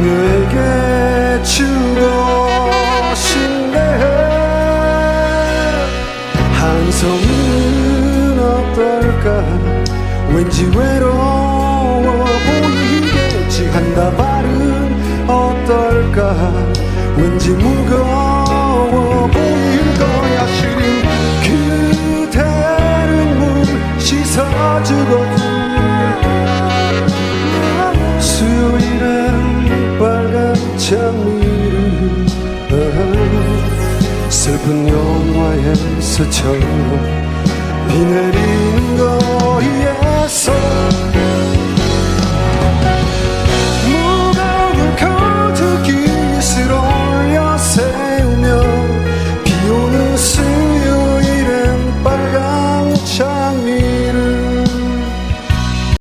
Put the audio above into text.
그에게 주고 싶네 한성은 어떨까? 왠지 외로워 보이겠지. 한다발은 어떨까? 왠지 무거워 보일 거야. 시린 그대를 물 씻어주고 슬픈 영화에서처럼 비 내리